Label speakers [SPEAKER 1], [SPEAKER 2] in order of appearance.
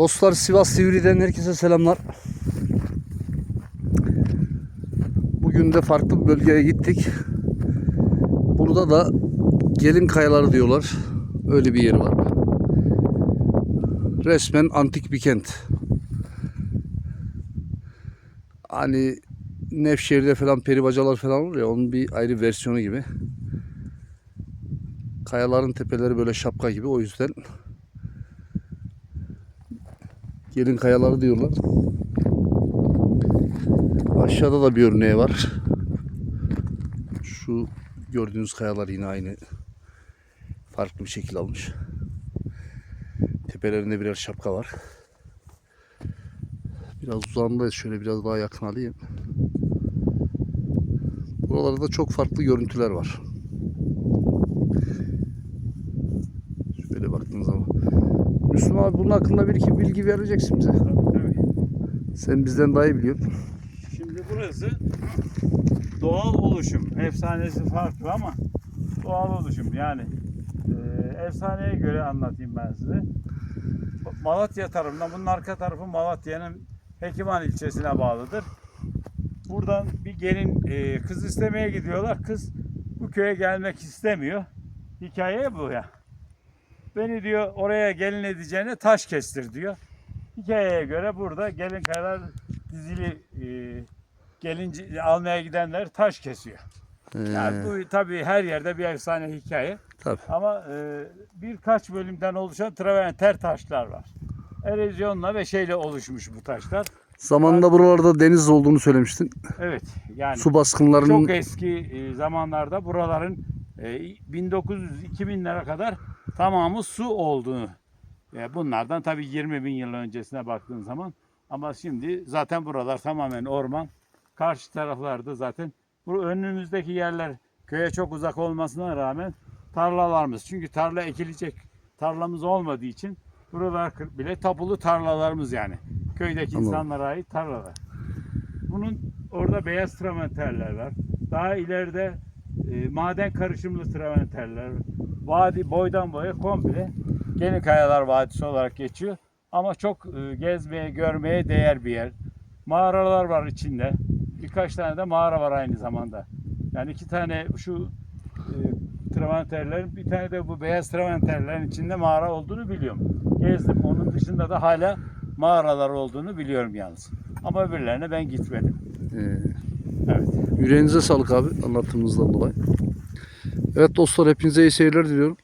[SPEAKER 1] Dostlar Sivas Sivri'den herkese selamlar. Bugün de farklı bir bölgeye gittik. Burada da gelin kayaları diyorlar. Öyle bir yer var. Resmen antik bir kent. Hani Nevşehir'de falan peribacalar falan olur ya onun bir ayrı versiyonu gibi. Kayaların tepeleri böyle şapka gibi o yüzden gelin kayaları diyorlar. Aşağıda da bir örneği var. Şu gördüğünüz kayalar yine aynı farklı bir şekil almış. Tepelerinde birer şapka var. Biraz uzağındayız. Şöyle biraz daha yakın alayım. Buralarda çok farklı görüntüler var. Şöyle baktığınız zaman. Müslüm abi bunun hakkında bir iki bilgi vereceksin bize.
[SPEAKER 2] Tabii, tabii.
[SPEAKER 1] Sen bizden daha iyi biliyorsun.
[SPEAKER 2] Şimdi burası doğal oluşum. Efsanesi farklı ama doğal oluşum. Yani e, efsaneye göre anlatayım ben size. Malatya tarafından, bunun arka tarafı Malatya'nın Hekiman ilçesine bağlıdır. Buradan bir gelin e, kız istemeye gidiyorlar. Kız bu köye gelmek istemiyor. Hikaye bu ya. Beni diyor oraya gelin edeceğine taş kestir diyor. Hikayeye göre burada gelin kayalar dizili e, gelinci almaya gidenler taş kesiyor. Yani
[SPEAKER 1] Ee,
[SPEAKER 2] bu tabii her yerde bir efsane hikaye.
[SPEAKER 1] tabii.
[SPEAKER 2] Ama e, birkaç bölümden oluşan traventer taşlar var. Erozyonla ve şeyle oluşmuş bu taşlar.
[SPEAKER 1] Zamanında buralarda deniz olduğunu söylemiştin.
[SPEAKER 2] Evet yani
[SPEAKER 1] Su baskınlarının
[SPEAKER 2] çok eski e, zamanlarda buraların e, 1900-2000'lere kadar tamamı su olduğunu. E, bunlardan tabii 20 bin yıl öncesine baktığın zaman ama şimdi zaten buralar tamamen orman. Karşı taraflarda zaten bu önümüzdeki yerler köye çok uzak olmasına rağmen tarlalarımız. Çünkü tarla ekilecek tarlamız olmadığı için buralar bile tapulu tarlalarımız yani. Köydeki
[SPEAKER 1] Anladım.
[SPEAKER 2] insanlara ait tarlalar. Bunun orada beyaz traventerler var. Daha ileride e, maden karışımlı traventerler. Vadi boydan boya komple Gelin Kayalar Vadisi olarak geçiyor. Ama çok e, gezmeye, görmeye değer bir yer. Mağaralar var içinde. Birkaç tane de mağara var aynı zamanda. Yani iki tane şu e, traventerlerin, bir tane de bu beyaz traventerlerin içinde mağara olduğunu biliyorum. Gezdim. Onun dışında da hala mağaralar olduğunu biliyorum yalnız. Ama öbürlerine ben gitmedim.
[SPEAKER 1] e,
[SPEAKER 2] Evet.
[SPEAKER 1] Yüreğinize sağlık abi anlattığımızdan dolayı. Evet dostlar hepinize iyi seyirler diliyorum.